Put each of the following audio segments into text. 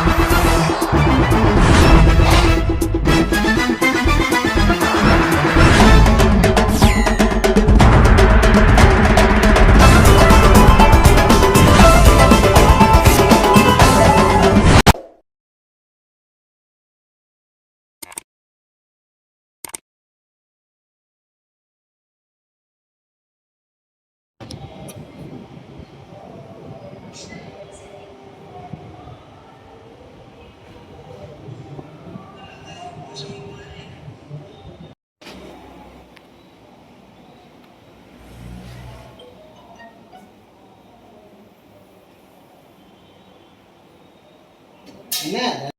అన్నా என்ன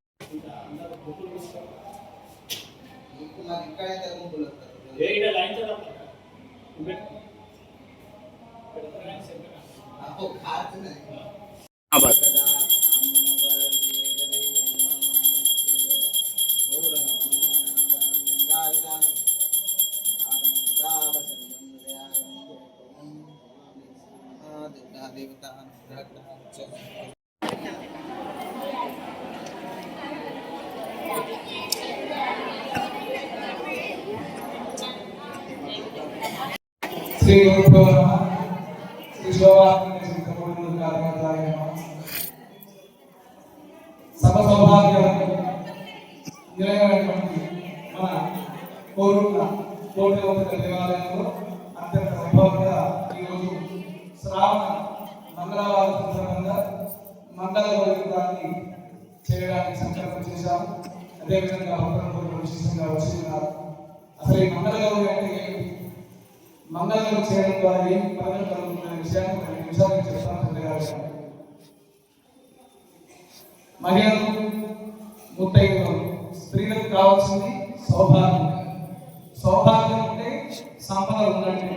శ్రీ గురుభ్యో నమః శ్రీ శోభాత్మక శ్రీ నిలయమైనటువంటి మన దేవాలయంలో అత్యంత వైభవంగా ఈరోజు శ్రావణ మంగళవారం సందర్భంగా చేయడానికి సంకల్పం చేశాము. అదేవిధంగా అసలు ఈ మండల గౌరవం అంటే మంగళం చేయడం ద్వారా ఏం పనులు కలుగుతున్న విషయాన్ని కొన్ని నిమిషాలు చెప్తాను తెలియాల్సిన మహిళలు ముత్తైదులు స్త్రీలకు కావాల్సింది సౌభాగ్యం. సౌభాగ్యం అంటే సంపద ఉందండి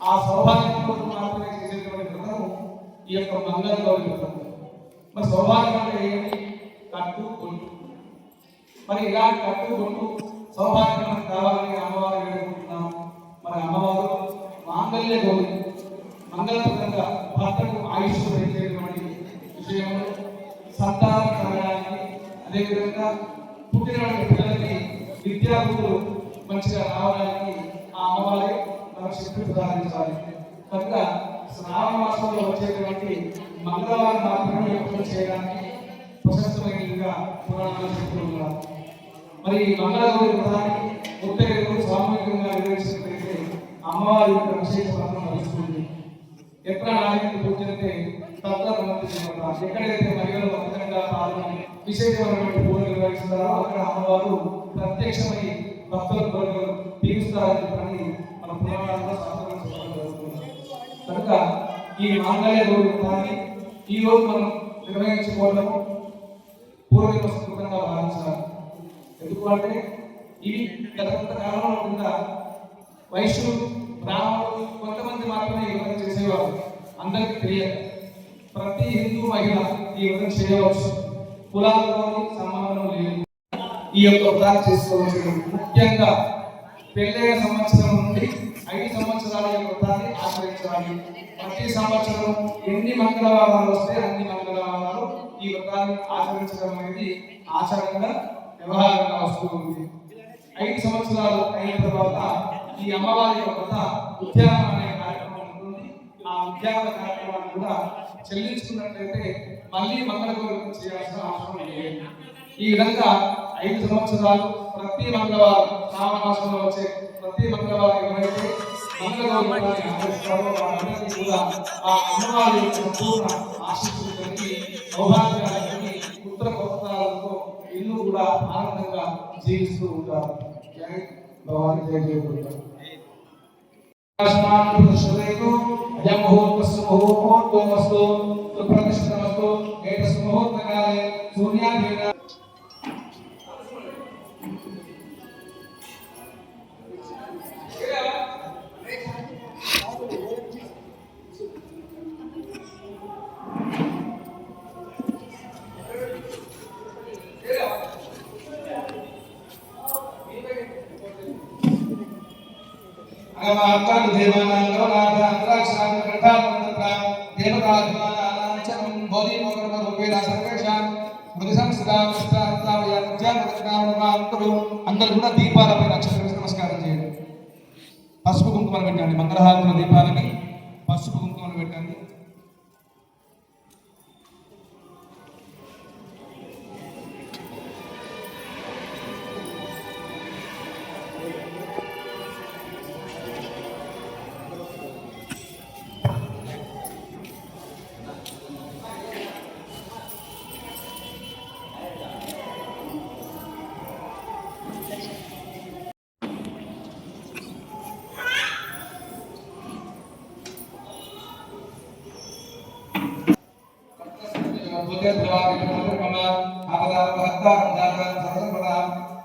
ఆ సౌభాగ్యం కోసం మాత్రమే చేసేటువంటి వ్రతము ఈ యొక్క మంగళ గౌరి వ్రతం. మరి సౌభాగ్యం అంటే ఏంటి కట్టు కొట్టు మరి ఇలాంటి కట్టు కొట్టు సౌభాగ్యం మనకు కావాలని అమ్మవారు వేడుకుంటున్నాము మరి అమ్మవారు మాంగళ్య మంగళపరంగా భర్తకు ఆయుష్ పెంచేటువంటి విషయంలో సంతాన కలగడానికి అదేవిధంగా పుట్టినటువంటి పిల్లలకి విద్యార్థులు మంచిగా రావడానికి ఆ అమ్మవారే మనకు శక్తి ప్రదానించాలి కనుక శ్రావణ మాసంలో వచ్చేటువంటి మంగళవారం మాత్రమే పూజ చేయడానికి ప్రశస్తమైనదిగా పురాణాలు చెప్తున్నారు మరి ఈ మంగళగౌరి ప్రధాని ముత్తైదులు సామూహికంగా అమ్మవారి యొక్క విశేష వ్రతం నడుస్తుంది ఎక్కడ నాయకుడు పూజంటే తత్వమంది ఎక్కడైతే మహిళలు భక్తంగా పాల్గొని విశేషమైనటువంటి పూజలు నిర్వహిస్తారో అక్కడ అమ్మవారు ప్రత్యక్షమై భక్తుల కోరికలు తీరుస్తారని చెప్పని మన పురాణాల్లో శాస్త్రంలో కనుక ఈ మాంగళ్య గౌరి ఈ రోజు మనం నిర్వహించుకోవడము పూర్వీక సంస్కృతంగా భావించాలి. ఎందుకంటే ఇవి గత కొంతకాలంలో కింద వైశ్యులు బ్రాహ్మణులు కొంతమంది మాత్రమే ఈ వ్రతం చేసేవారు. అందరికీ తెలియదు. ప్రతి హిందూ మహిళ ఈ వ్రతం చేయవచ్చు. కులాలతో సంబంధం లేదు. ఈ యొక్క వ్రతాన్ని చేసుకోవచ్చు. ముఖ్యంగా పెళ్ళైన సంవత్సరం నుండి ఐదు సంవత్సరాల యొక్క వ్రతాన్ని ఆచరించాలి. ప్రతి సంవత్సరం ఎన్ని మంగళవారాలు వస్తే అన్ని మంగళవారాలు ఈ వ్రతాన్ని ఆచరించడం అనేది ఆచరణగా వ్యవహారంగా వస్తూ ఉంది. ఐదు సంవత్సరాలు అయిన తర్వాత ఈ అమ్మవారి యొక్క ఉద్యానం అనే కార్యక్రమం ఉంటుంది. ఆ ఉద్యాన కార్యక్రమాన్ని కూడా చెల్లించుకున్నట్లయితే మళ్ళీ మంగళగౌరవం చేయాల్సిన అవసరం లేదు. ఈ విధంగా ఐదు సంవత్సరాలు ప్రతి మంగళవారం శ్రావణ మాసంలో వచ్చే ప్రతి మంగళవారం ఎవరైతే మంగళగౌరవాన్ని ఆచరిస్తారో వారందరికీ కూడా ఆ అమ్మవారి యొక్క సంపూర్ణ ఆశీస్సులు కలిగి సౌభాగ్యాన్ని పుత్ర పౌత్రాలతో ఇల్లు కూడా ఆనందంగా జీవిస్తూ ఉంటారు. జై భవాని జయ జయ आसमान प्रसुदे को यम मुहूर्त सुमुहूर्त तो मस्तो तो प्रतिष्ठित मस्तो एक सुमुहूर्त काले అగమాత్మాను దేవానాంగో నాథాంధ్రాక్షాన్ని కంఠాపంత్ర దేవతాభిమానానాంచనం బోధి మొగర్మ రూపేణ సర్వేషాం అందరూ కూడా దీపాలపై నక్షత్రం నమస్కారం చేయండి. పసుపు కుంకుమలు పెట్టండి మంగళహారతుల దీపాలని పసుపు కుంకుమలు పెట్టండి.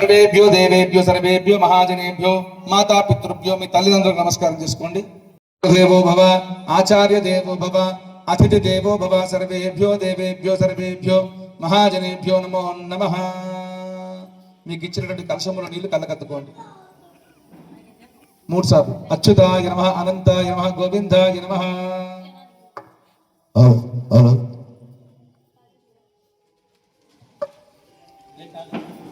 సర్వేభ్యో దేవేభ్యో సర్వేభ్యో మహాజనేభ్యో మాతా పితృభ్యో మీ తల్లిదండ్రులకు నమస్కారం చేసుకోండి. దేవో భవ ఆచార్య దేవో భవ అతిథి దేవో భవ సర్వేభ్యో దేవేభ్యో సర్వేభ్యో మహాజనేభ్యో నమో నమ. మీకు ఇచ్చినటువంటి కలశముల నీళ్ళు కళ్ళకత్తుకోండి. మూడు సార్లు. అచ్యుతాయ నమ అనంతాయ నమ గోవిందాయ నమ.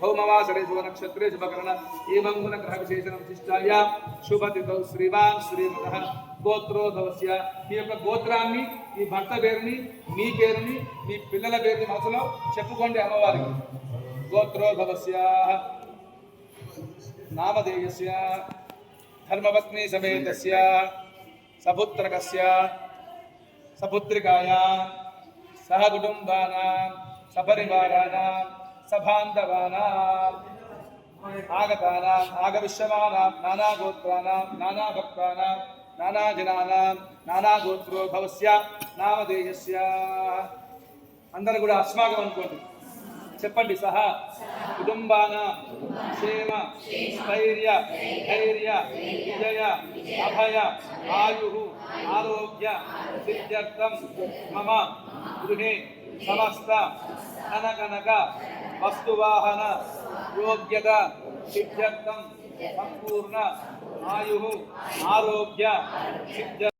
భౌమవాసరే శుభనక్షత్రే శుభకరణ ఏవం గ్రహ విశేషణం శిష్టాయ శుభతిథౌ శ్రీవాన్ శ్రీమత గోత్రోధవస్య మీ యొక్క గోత్రాన్ని మీ భర్త పేరుని మీ పేరుని మీ పిల్లల పేరుని మనసులో చెప్పుకోండి అమ్మవారికి. గోత్రోధవస్య నామధేయస్య ధర్మపత్ని సమేతస్య సపుత్రకస్య సపుత్రికాయ సహ కుటుంబానాం సపరివారాణాం సబాంధవానాం ఆగతానాం ఆగవిశ్యమానాం నానాగోత్రాణాం నానాభక్తానాం నానాజనానాం నానాగోత్రోద్భవస్య నామధేయస్య. అందరూ కూడా అస్మాకం అనుకోండి. చెప్పండి సహా కుటుంబాన క్షేమ స్థైర్య ధైర్య విజయ అభయ ఆయు ఆరోగ్య సిద్ధ్యర్థం మమ గృహే సమస్త. ధనగనక వస్తువాహన యోగ్యత సిద్ధ్యర్థం సంపూర్ణ ఆయు ఆరోగ్య సిద్ధ్య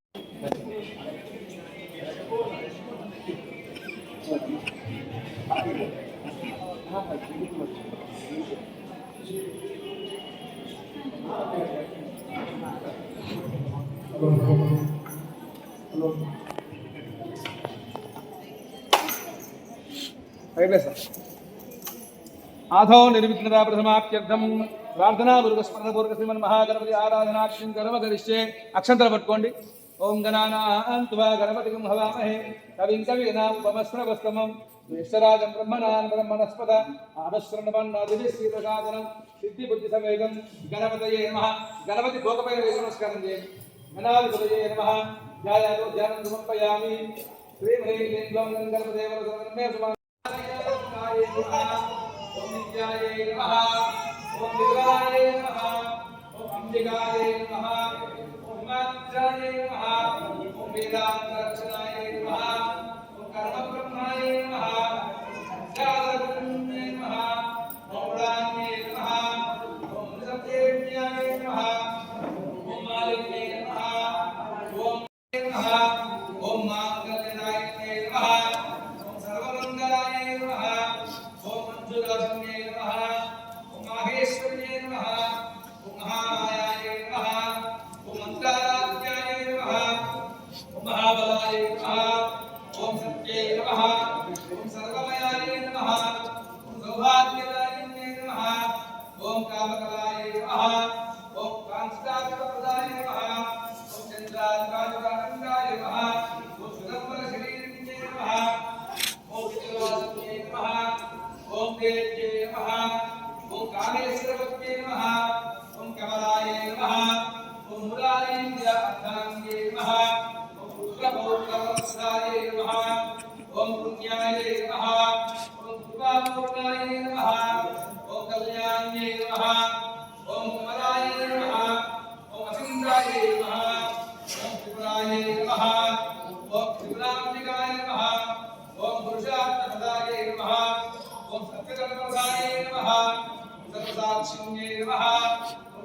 ఆధో నిర్విఘ్నతా ప్రథమాప్యర్థం. ప్రార్థనా పూర్వస్మరణ పూర్వక శ్రీమన్ మహాగణపతి ఆరాధనాక్షం కర్మ గరిష్టే అక్షంతలు పట్టుకోండి. ఓం గణానాన్వా గణపతి హవామహే కవిం కవినాముపమస్రవస్తమం జ్యేష్ఠరాజం బ్రహ్మణాన్ బ్రహ్మణస్పద. ఆదశ్రణమన్నాదివి శ్రీప్రసాదనం. సిద్ధి బుద్ధి సమేతం. గణపతయే నమ. గణపతి భోగపై నమస్కారం చేయండి. గణాధిపతయే నమ. ధ్యాయాలో ధ్యానం సమర్పయామి. శ్రీమహేంద్రం గణపదేవ గణపదేవ ఓం నిత్యాయ నమః ఓం నిద్రాయ నమః ఓం అంబికాయ నమః ఓం మాత్రాయ నమః ఓం వేదాంత రక్షణాయ నమః ఓం కర్మ బ్రహ్మాయ నమః జాతకుణ్యే నమః ఓం ప్రాణ్యే నమః ఓం సత్యేజ్ఞాయ నమః ఓం మాలిన్యే నమః ఓం నమః ఓం మాంగళ్యదాయనే నమః ఓం సర్వమంగళాయ నమః ఓం మంజురాజన్యే నమః ఓం మాహేశ్వర్యే నమః ఓం మహామాయాయ నమః ఓం మంత్రారాధ్యాయ నమః ఓం మహాబలాయ నమః ఓం సత్యే నమః ఓం సర్వమయాయ నమః ఓం సౌభాగ్యదాయిన్యే నమః ఓం కామకలాయ నమః ఓం కాంచ అష్టాదశప్రదాయ నమః ఓం చంద్రాకాశకానందాయ నమః ఓం సుగంధర శరీరిణ్యే నమః ఓం విజయవాసన్యే నమః ఓం దేవ్యే నమః ఓం కామేశ్వరవత్యే నమః ఓం కమలాయ నమః ఓం మురారీంద్ర అర్థాంగే నమః ఓం పుష్పపౌత్రవత్సాయ నమః ఓం పుణ్యాయ నమః ఓం కృపాపూర్ణాయ నమః ఓం కళ్యాణ్యే నమః ఓం కమలాయ నమః ఓం అసింద్రాయ నమః ఓం త్రిపురాయ నమః ఓం త్రిపురాంబికాయ నమః ఓం పురుషార్థపదాయ నమః ఓం సత్యగణపదాయ నమః ఓం సర్వసాక్షిణ్యే నమః ఓం